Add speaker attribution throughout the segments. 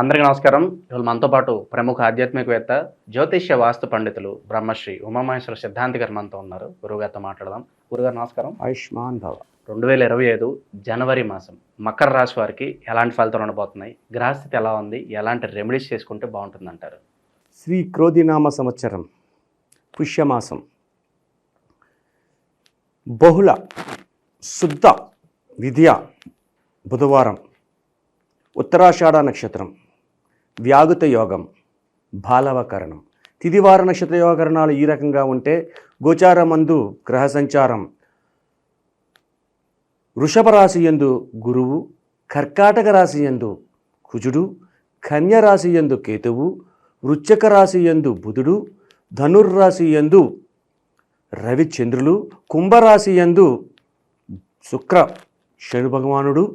Speaker 1: అందరికీ నమస్కారం. ఇవాళ మనతో పాటు ప్రముఖ ఆధ్యాత్మికవేత్త జ్యోతిష్య వాస్తు పండితులు బ్రహ్మశ్రీ ఉమామహేశ్వర సిద్ధాంతి గారు మనతో ఉన్నారు. గురుగారితో మాట్లాడదాం. గురుగారు నమస్కారం.
Speaker 2: ఆయుష్మాన్ భవ.
Speaker 1: రెండు వేల ఇరవై ఐదు జనవరి మాసం మకర రాశి వారికి ఎలాంటి ఫలితాలు ఉండబోతున్నాయి? గ్రహస్థితి ఎలా ఉంది? ఎలాంటి రెమెడీస్ చేసుకుంటే బాగుంటుంది అంటారు
Speaker 2: శ్రీ క్రోధినామ సంవత్సరం పుష్యమాసం. బహుళ శుద్ధ విద్య బుధవారం. ఉత్తరాషాఢ నక్షత్రం. వ్యాగుత యోగం బాలవకరణం. తిదివార నక్షత్ర యోగకరణాలు ఈ రకంగా ఉంటే గోచారమందు గ్రహ సంచారం. వృషభ రాశి యందు గురువు కర్కాటక రాశి యందు కుజుడు కన్య రాశి యందు కేతువు వృచ్చక రాశి యందు బుధుడు ధనుర్రాశి యందు రవిచంద్రులు కుంభరాశి యందు శుక్ర శని భగవానుడు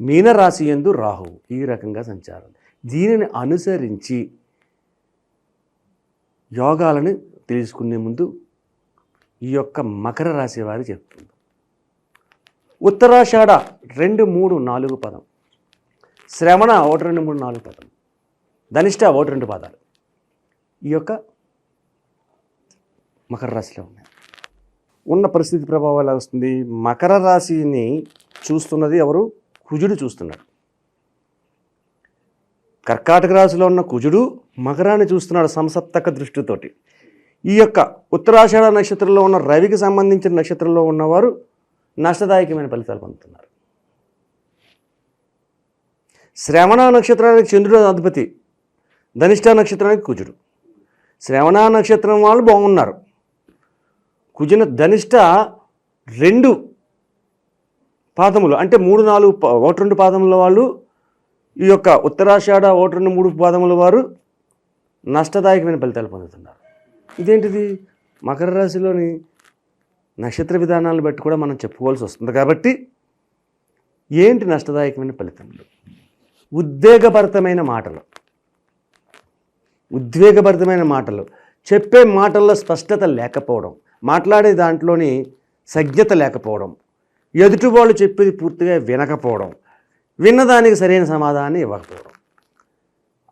Speaker 2: మీనరాశి యందు రాహువు. ఈ రకంగా సంచారం. దీనిని అనుసరించి యోగాలను తెలుసుకునే ముందు ఈ యొక్క మకర రాశి వారి చెప్తుంది. ఉత్తరాషాఢ రెండు మూడు నాలుగు పదం. శ్రవణ ఒకటి రెండు మూడు నాలుగు పదం. ధనిష్ట ఒకటి రెండు పదాలు. ఈ యొక్క మకర రాశిలో ఉన్నాయి. ఉన్న పరిస్థితి ప్రభావం ఎలా వస్తుంది? మకర రాశిని చూస్తున్నది ఎవరు? కుజుడు చూస్తున్నాడు. కర్కాటక రాశిలో ఉన్న కుజుడు మకరాన్ని చూస్తున్నాడు సంసప్తక దృష్టితోటి. ఈ యొక్క ఉత్తరాషాఢ నక్షత్రంలో ఉన్న రవికి సంబంధించిన నక్షత్రంలో ఉన్నవారు నష్టదాయకమైన ఫలితాలు పొందుతున్నారు. శ్రవణ నక్షత్రానికి చంద్రుడు అధిపతి ధనిష్ట నక్షత్రానికి కుజుడు. శ్రవణ నక్షత్రం వాళ్ళు బాగున్నారు. కుజున ధనిష్ట రెండు పాదములు అంటే మూడు నాలుగు ఒకటి రెండు పాదముల వాళ్ళు ఈ యొక్క ఉత్తరాషాఢ ఒకటి మూడు పాదముల వారు నష్టదాయకమైన ఫలితాలు పొందుతున్నారు. ఇదేంటిది? మకర రాశిలోని నక్షత్ర విధానాలను బట్టి కూడా మనం చెప్పుకోవాల్సి వస్తుంది కాబట్టి ఏంటి నష్టదాయకమైన ఫలితములు? ఉద్వేగభరితమైన మాటలు. ఉద్వేగభరితమైన మాటలు. చెప్పే మాటల్లో స్పష్టత లేకపోవడం మాట్లాడే దాంట్లోని సజ్ఞత లేకపోవడం ఎదుటి వాళ్ళు చెప్పేది పూర్తిగా వినకపోవడం విన్నదానికి సరైన సమాధానాన్ని ఇవ్వకపోవడం.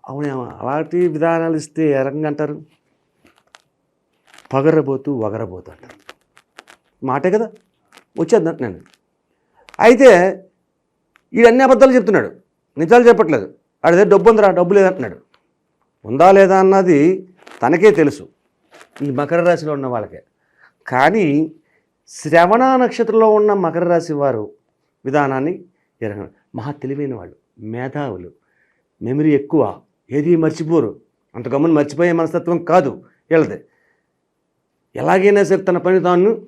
Speaker 2: అవునేమో అలాంటి విధానాలు ఇస్తే ఏ రకంగా అంటారు? పగరబోతూ వగరబోతూ అంటారు. మాటే కదా? వచ్చేద్దాం నేను. అయితే ఈ అన్ని అబద్ధాలు చెప్తున్నాడు. నిజాలు చెప్పట్లేదు. ఆడిదే డబ్బు ఉందిరా డబ్బు లేదంటున్నాడు. ఉందా లేదా అన్నది తనకే తెలుసు. ఈ మకర రాశిలో ఉన్న వాళ్ళకే. కానీ శ్రవణ నక్షత్రంలో ఉన్న మకర రాశి వారు విధానాన్ని ఎరగడం మహా తెలివైన వాళ్ళు మేధావులు. మెమరీ ఎక్కువ ఏది మర్చిపోరు. అంత గమ్మున మర్చిపోయే మనస్తత్వం కాదు వీళ్ళది. ఎలాగైనా సరే తన పని తాను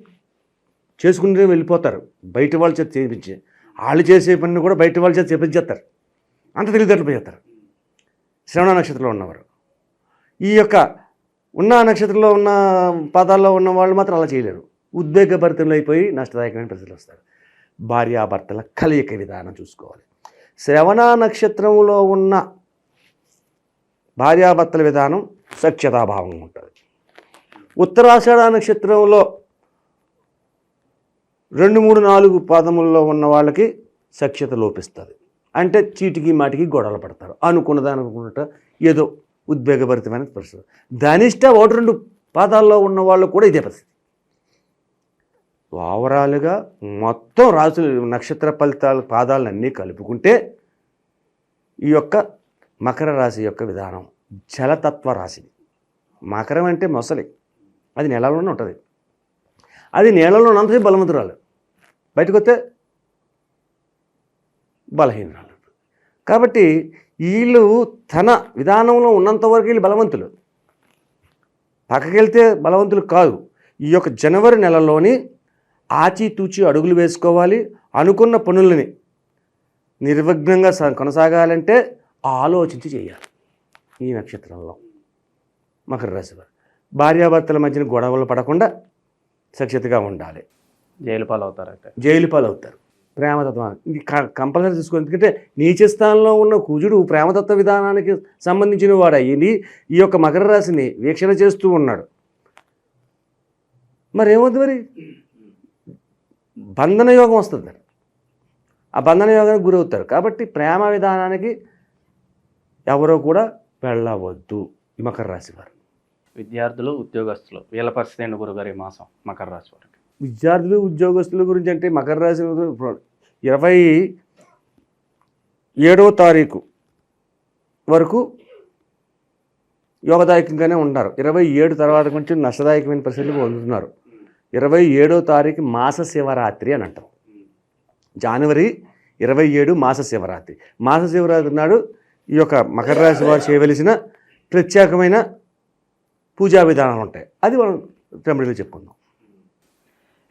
Speaker 2: చేసుకుంటూ వెళ్ళిపోతారు. బయట వాళ్ళ చేత చేయించి వాళ్ళు చేసే పనిని కూడా బయట వాళ్ళ చేత చేపించేస్తారు అంత తెలివితేటలు పోయేస్తారు. శ్రవణ నక్షత్రంలో ఉన్నవారు. ఈ యొక్క ఉన్న నక్షత్రంలో ఉన్న పాదాల్లో ఉన్న వాళ్ళు మాత్రం అలా చేయలేరు. ఉద్వేగభరితంలో అయిపోయి నష్టదాయకమైన పరిస్థితులు వస్తారు. భార్యాభర్తల కలయిక విధానం చూసుకోవాలి. శ్రవణ నక్షత్రంలో ఉన్న భార్యాభర్తల విధానం సఖ్యతాభావం ఉంటుంది. ఉత్తరాషాఢ నక్షత్రంలో రెండు మూడు నాలుగు పాదముల్లో ఉన్న వాళ్ళకి సఖ్యత లోపిస్తుంది. అంటే చీటికి మాటికి గొడవలు పడతారు. అనుకున్నదాని అనుకున్నట్ట ఏదో ఉద్వేగభరితమైన పరిస్థితి. ధనిష్ట ఒకటి రెండు పాదాల్లో ఉన్న వాళ్ళు కూడా ఇదే పరిస్థితి. ఓవరాల్గా మొత్తం రాసులు నక్షత్ర ఫలితాలు పాదాలన్నీ కలుపుకుంటే ఈ యొక్క మకర రాశి యొక్క విధానం జలతత్వ రాశి. మకరం అంటే మొసలి. అది నెలలోనే ఉంటుంది. అది నేలలో ఉన్నంతసేపు బలవంతురాలు. బయటకు వస్తే బలహీనరాలు. కాబట్టి వీళ్ళు తన విధానంలో ఉన్నంత వరకు వీళ్ళు బలవంతులు. పక్కకెళ్తే బలవంతులు కాదు. ఈ యొక్క జనవరి నెలలోని ఆచితూచి అడుగులు వేసుకోవాలి అనుకున్న పనులని నిర్విఘ్నంగా కొనసాగాలంటే ఆలోచించి చేయాలి ఈ నక్షత్రంలో. మకర రాశి వారు. భార్యాభర్తల మధ్యన గొడవలు పడకుండా సఖ్యతగా ఉండాలి.
Speaker 1: జైలు పాలు అవుతారంటే
Speaker 2: జైలు పాలవుతారు. ప్రేమతత్వం. ఇది కంపల్సరీ తీసుకోవాలి ఎందుకంటే నీచ స్థానంలో ఉన్న కుజుడు ప్రేమతత్వ విధానానికి సంబంధించిన వాడు అయ్యింది ఈ యొక్క మకర రాశిని వీక్షణ చేస్తూ ఉన్నాడు. మరి ఏమవుతుంది మరి? బంధన యోగం వస్తుంది. ఆ బంధన యోగానికి గురవుతారు కాబట్టి ప్రేమ విధానానికి ఎవరో కూడా వెళ్ళవద్దు ఈ మకర రాశి వారు.
Speaker 1: విద్యార్థులు ఉద్యోగస్తులు వీళ్ళ పరిస్థితి ఏంటి గురుగారు ఈ మాసం మకర రాశి వారికి?
Speaker 2: విద్యార్థులు ఉద్యోగస్తుల గురించి అంటే మకర రాశి ఇరవై ఏడవ తారీఖు వరకు యోగదాయకంగానే ఉన్నారు. ఇరవై ఏడు తర్వాత కొంచెం నష్టదాయకమైన పరిస్థితులు పొందుతున్నారు. ఇరవై ఏడో తారీఖు మాస శివరాత్రి అని అంటాం. జనవరి ఇరవై ఏడు మాస శివరాత్రి. మాస శివరాత్రి నాడు ఈ యొక్క మకర రాశి వారు చేయవలసిన ప్రత్యేకమైన పూజా విధానాలు ఉంటాయి. అది మనం రెమెడీలో చెప్పుకుందాం.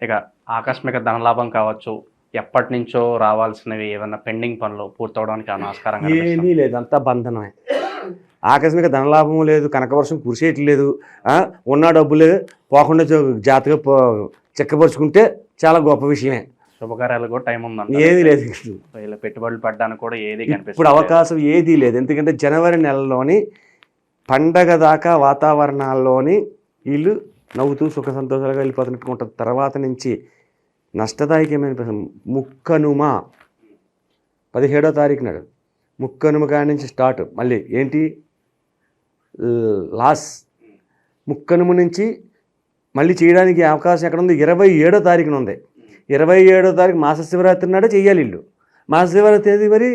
Speaker 1: ఇక ఆకస్మిక ధనలాభం కావచ్చు ఎప్పటి నుంచో రావాల్సినవి ఏమైనా పెండింగ్ పనులు పూర్తవడానికి ఆస్కారం?
Speaker 2: ఏమీ లేదు అంతా బంధనమే. ఆకస్మిక ధనలాభం లేదు కనకవర్షం కురిసేయట్లేదు ఉన్న డబ్బులు పోకుండా జా- జాగ్రత్తగా పో చెక్కపరుచుకుంటే చాలా గొప్ప విషయమే.
Speaker 1: శుభకార్యాలు కూడా టైం ఉందంట
Speaker 2: ఏది లేదు
Speaker 1: వీళ్ళ పెట్టుబడులు పడ్డానికి కూడా ఏది
Speaker 2: ఇప్పుడు
Speaker 1: కనిపిస్తుంది
Speaker 2: అవకాశం ఏదీ లేదు. ఎందుకంటే జనవరి నెలలోని పండగ దాకా వాతావరణాల్లోని వీళ్ళు నవ్వుతూ సుఖ సంతోషాలుగా వెళ్ళిపోతున్నట్టు ఉంటుంది. తర్వాత నుంచి నష్టదాయకమైన ముక్కనుమ. పదిహేడో తారీఖు నాడు. ముక్కనుమ కాడి నుంచి స్టార్ట్. మళ్ళీ ఏంటి? లాస్. ముక్కనుము నుంచి మళ్ళీ చేయడానికి అవకాశం ఎక్కడ ఉంది ఇరవై ఏడో తారీఖున ఉంది. ఇరవై ఏడో తారీఖు మాస శివరాత్రి నాడే చేయాలి ఇల్లు. మాస శివరాత్రి తేదీ మరి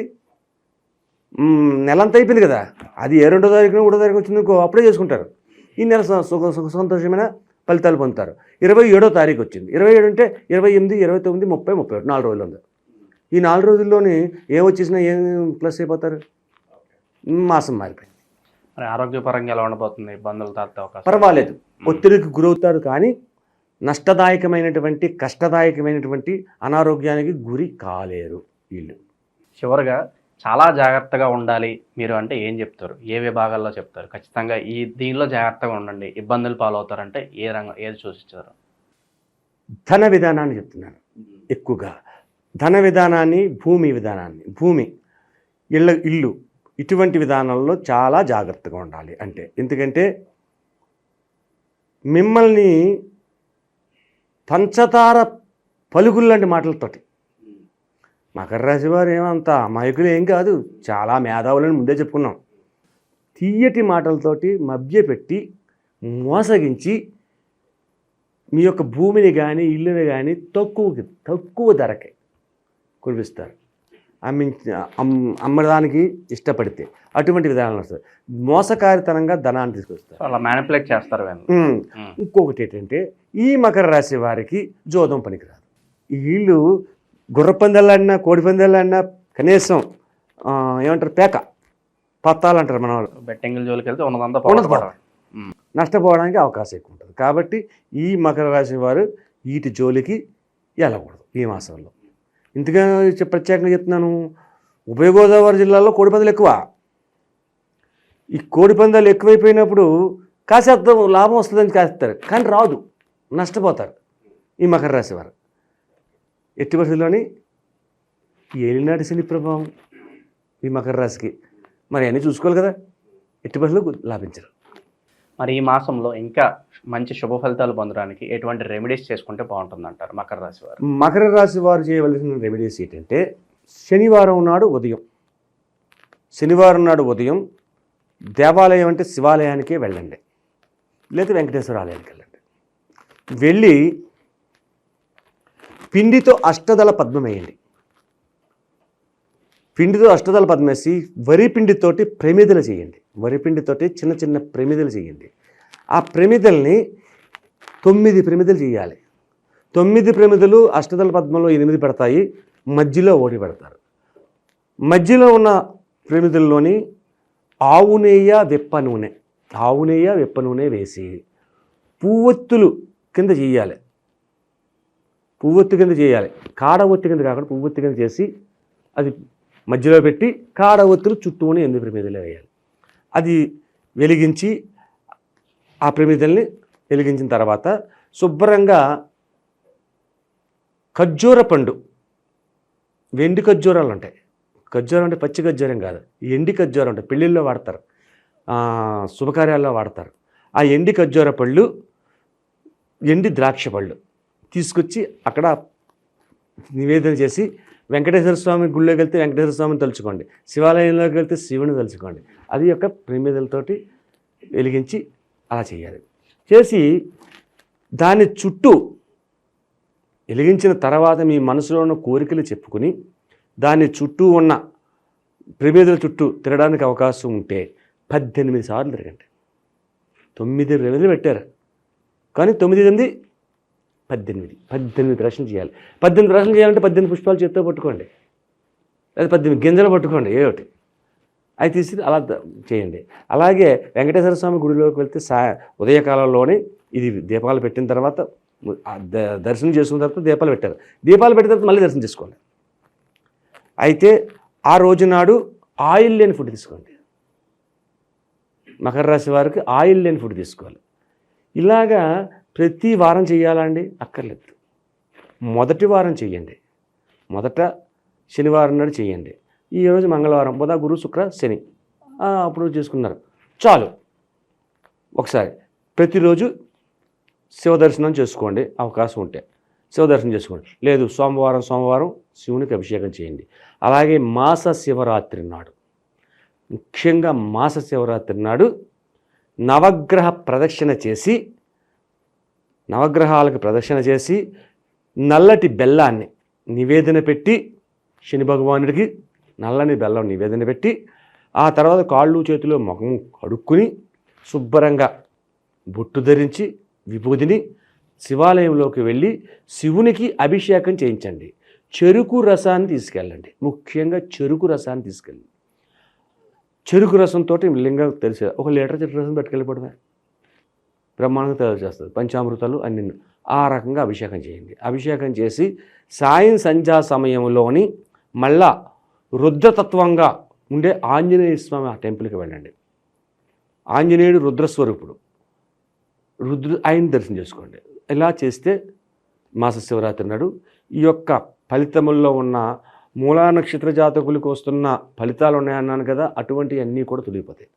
Speaker 2: నెలంతా అయిపోయింది కదా. అది ఏ రెండో తారీఖున మూడో తారీఖు వచ్చింది అప్పుడే చేసుకుంటారు. ఈ నెల సుఖ సుఖ సంతోషమైన ఫలితాలు పొందుతారు. ఇరవై ఏడో తారీఖు వచ్చింది. ఇరవై ఏడు అంటే ఇరవై ఎనిమిది ఇరవై తొమ్మిది ముప్పై ముప్పై ఒకటి నాలుగు రోజులు ఉంది. ఈ నాలుగు రోజుల్లోని ఏం వచ్చేసినా ఏం ప్లస్ అయిపోతారు? మాసం మారిపోయింది.
Speaker 1: మరి ఆరోగ్యపరంగా ఎలా ఉండబోతుంది? ఇబ్బందులు తాతే అవకాశం
Speaker 2: పర్వాలేదు. ఒత్తిడికి గురవుతారు కానీ నష్టదాయకమైనటువంటి కష్టదాయకమైనటువంటి అనారోగ్యానికి గురి కాలేరు వీళ్ళు.
Speaker 1: చివరిగా చాలా జాగ్రత్తగా ఉండాలి మీరు అంటే ఏం చెప్తారు? ఏ విభాగాల్లో చెప్తారు? ఖచ్చితంగా ఈ దీనిలో జాగ్రత్తగా ఉండండి. ఇబ్బందులు పాలవుతారంటే ఏ రంగం ఏది సూచిస్తారు?
Speaker 2: ధన విధానాన్ని చెప్తున్నాను ఎక్కువగా. ధన విధానాన్ని భూమి విధానాన్ని భూమి ఇళ్ళ ఇల్లు ఇటువంటి విధానంలో చాలా జాగ్రత్తగా ఉండాలి. అంటే ఎందుకంటే మిమ్మల్ని పంచతార పలుకులు లాంటి మాటలతోటి. మకర రాశి వారు ఏమంత అమాయకులు ఏం కాదు. చాలా మేధావులని ముందే చెప్పుకున్నాం. తీయటి మాటలతోటి మభ్యపెట్టి మోసగించి మీ యొక్క భూమిని కానీ ఇల్లుని కానీ తక్కువకి తక్కువ ధరకే కురిపిస్తారు. అమ్మించి అమ్ అమ్మడానికి ఇష్టపడితే అటువంటి విధానాలు వస్తారు మోసకారితనంగా ధనాన్ని తీసుకొస్తారు.
Speaker 1: అలా మ్యానిపులేట్ చేస్తారు.
Speaker 2: ఇంకొకటి ఏంటంటే ఈ మకర రాశి వారికి జోదం పనికిరాదు. వీళ్ళు గుర్ర పందాలన్నా కోడి పందాలన్నా కనీసం ఏమంటారు పేక. పత్తాలు అంటారు మన వాళ్ళు.
Speaker 1: బెట్టింగ్ల జోలికి వెళ్తే ఉన్నదంతా
Speaker 2: ఉన్నది. నష్టపోవడానికి అవకాశం ఎక్కువ ఉంటుంది. కాబట్టి ఈ మకర రాశి వారు వీటి జోలికి వెళ్ళకూడదు ఈ మాసంలో. ఇంతగా ప్రత్యేకంగా చెప్తున్నాను. ఉభయ గోదావరి జిల్లాలో కోడిపందాలు ఎక్కువ. ఈ కోడిపందాలు ఎక్కువైపోయినప్పుడు కాసేద్దాం లాభం వస్తుందని కాస్తారు కానీ రాదు. నష్టపోతారు. ఈ మకర రాశి వారు. ఎట్టి పరిస్థితుల్లోని ఏలినాటి శని ప్రభావం ఈ మకర రాశికి. మరి అన్నీ చూసుకోవాలి కదా. ఎట్టి పరిస్థితుల్లో లాభించరు.
Speaker 1: మరి ఈ మాసంలో ఇంకా మంచి శుభ ఫలితాలు పొందడానికి ఎటువంటి రెమెడీస్ చేసుకుంటే బాగుంటుంది అంటారు మకర రాశి వారు?
Speaker 2: మకర రాశి వారు చేయవలసిన రెమెడీస్ ఏంటంటే శనివారం నాడు ఉదయం శనివారం నాడు ఉదయం దేవాలయం అంటే శివాలయానికే వెళ్ళండి. లేదా వెంకటేశ్వర ఆలయానికి వెళ్ళండి. వెళ్ళి పిండితో అష్టదళ పద్మం వేయండి. పిండితో అష్టదళ పద్మేసి వేసి వరి పిండితోటి ప్రమిదలు చేయండి. వరి పిండితోటి చిన్న చిన్న ప్రమిదలు చేయండి. ఆ ప్రమిదల్ని తొమ్మిది ప్రమిదలు చేయాలి. తొమ్మిది ప్రమిదలు అష్టదళ పద్మంలో ఎనిమిది పెడతాయి మధ్యలో ఓడి పెడతారు. మధ్యలో ఉన్న ప్రమిదల్లోని ఆవు నెయ్య వెప్ప నూనె. ఆవు నెయ్య వెప్ప నూనె వేసి పువ్వొత్తులు కింద చేయాలి. పువ్వొత్తు కింద చేయాలి. కాడ ఒత్తి కింద కాకుండా పువ్వొత్తు కింద చేసి అది మధ్యలో పెట్టి కాడ ఒత్తులు చుట్టూనే ఎనిమిది ప్రమిదలు వేయాలి. అది వెలిగించి ఆ ప్రమిదల్ని వెలిగించిన తర్వాత శుభ్రంగా ఖర్జూర పండు వెండి ఖర్జూరాలు ఉంటాయి. ఖర్జూరం అంటే పచ్చి ఖర్జూరం కాదు ఎండి ఖర్జూరం ఉంటాయి. పెళ్ళిళ్ళలో వాడతారు. శుభకార్యాల్లో వాడతారు. ఆ ఎండి ఖర్జూర పళ్ళు ఎండి ద్రాక్ష పళ్ళు తీసుకొచ్చి అక్కడ నివేదన చేసి వెంకటేశ్వర స్వామి గుళ్ళోకి వెళ్తే వెంకటేశ్వర స్వామిని తలుచుకోండి. శివాలయంలోకి వెళ్తే శివుని తలుచుకోండి. అది యొక్క ప్రమిదలతోటి వెలిగించి అలా చేయాలి. చేసి దాని చుట్టూ వెలిగించిన తర్వాత మీ మనసులో ఉన్న కోరికలు చెప్పుకుని దాని చుట్టూ ఉన్న ప్రమేదల చుట్టూ తిరగడానికి అవకాశం ఉంటే పద్దెనిమిది సార్లు తిరగండి. తొమ్మిది రెమిదలు పెట్టారు. కానీ తొమ్మిది ఎనిమిది పద్దెనిమిది. పద్దెనిమిది ప్రశ్నలు చేయాలి. పద్దెనిమిది ప్రశ్నలు చేయాలంటే పద్దెనిమిది పుష్పాలు చేత్తో పట్టుకోండి. లేదా పద్దెనిమిది గింజలు పట్టుకోండి ఏ ఒకటి. అవి తీసి అలా చేయండి. అలాగే వెంకటేశ్వర స్వామి గుడిలోకి వెళ్తే సా ఉదయకాలంలోనే ఇది దీపాలు పెట్టిన తర్వాత ద- దర్శనం చేసుకున్న తర్వాత దీపాలు పెట్టారు. దీపాలు పెట్టిన తర్వాత మళ్ళీ దర్శనం చేసుకోండి. అయితే ఆ రోజు నాడు ఆయిల్ లేని ఫుడ్ తీసుకోండి. మకర రాశి వారికి ఆయిల్ లేని ఫుడ్ తీసుకోవాలి. ఇలాగా ప్రతి వారం చేయాలండి అక్కర్లేదు. మొదటి వారం చేయండి. మొదట శనివారం నాడు చేయండి. ఈ రోజు మంగళవారం బుధ గురు శుక్ర శని. అప్పుడు చేసుకున్నారు. చాలు. ఒకసారి ప్రతిరోజు శివ దర్శనం చేసుకోండి. అవకాశం ఉంటే శివ దర్శనం చేసుకోండి. లేదు సోమవారం సోమవారం శివునికి అభిషేకం చేయండి. అలాగే మాస శివరాత్రి నాడు. ముఖ్యంగా మాస శివరాత్రి నాడు నవగ్రహ ప్రదక్షిణ చేసి నవగ్రహాలకు ప్రదక్షిణ చేసి నల్లటి బెల్లాన్ని నివేదన పెట్టి శని భగవానుడికి నల్లని బెల్లం నివేదన పెట్టి ఆ తర్వాత కాళ్ళు చేతిలో ముఖం కడుక్కుని శుభ్రంగా బొట్టు ధరించి విభూదిని శివాలయంలోకి వెళ్ళి శివునికి అభిషేకం చేయించండి. చెరుకు రసాన్ని తీసుకెళ్ళండి. ముఖ్యంగా చెరుకు రసాన్ని తీసుకెళ్ళండి చెరుకు రసంతో లింగం తెలిసే ఒక లీటర్ చెరుకు రసం పెట్టుకెళ్ళిపోవడమే బ్రహ్మాండంగా తయారు చేస్తుంది. పంచామృతాలు అన్ని ఆ రకంగా అభిషేకం చేయండి. అభిషేకం చేసి సాయం సంధ్యా సమయంలోని మళ్ళా రుద్రతత్వంగా ఉండే ఆంజనేయ స్వామి ఆ టెంపుల్కి వెళ్ళండి. ఆంజనేయుడు రుద్రస్వరూపుడు. రుద్ర ఆయన దర్శనం చేసుకోండి. ఇలా చేస్తే మాస శివరాత్రి నాడు ఈ యొక్క ఫలితముల్లో ఉన్న మూలా నక్షత్ర జాతకులకు వస్తున్న ఫలితాలు ఉన్నాయన్నాను కదా అటువంటివన్నీ కూడా తొలగిపోతాయి.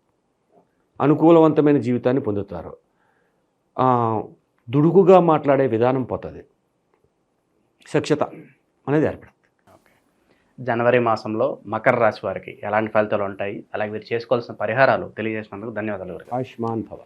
Speaker 2: అనుకూలవంతమైన జీవితాన్ని పొందుతారు. దుడుకుగా మాట్లాడే విధానం పోతుంది. సఖ్యత అనేది ఏర్పడుతుంది.
Speaker 1: జనవరి మాసంలో మకర రాశి వారికి ఎలాంటి ఫలితాలు ఉంటాయి? అలాగే మీరు చేసుకోవాల్సిన పరిహారాలు తెలియజేసినందుకు ధన్యవాదాలు.
Speaker 2: ఆయుష్మాన్ భవ.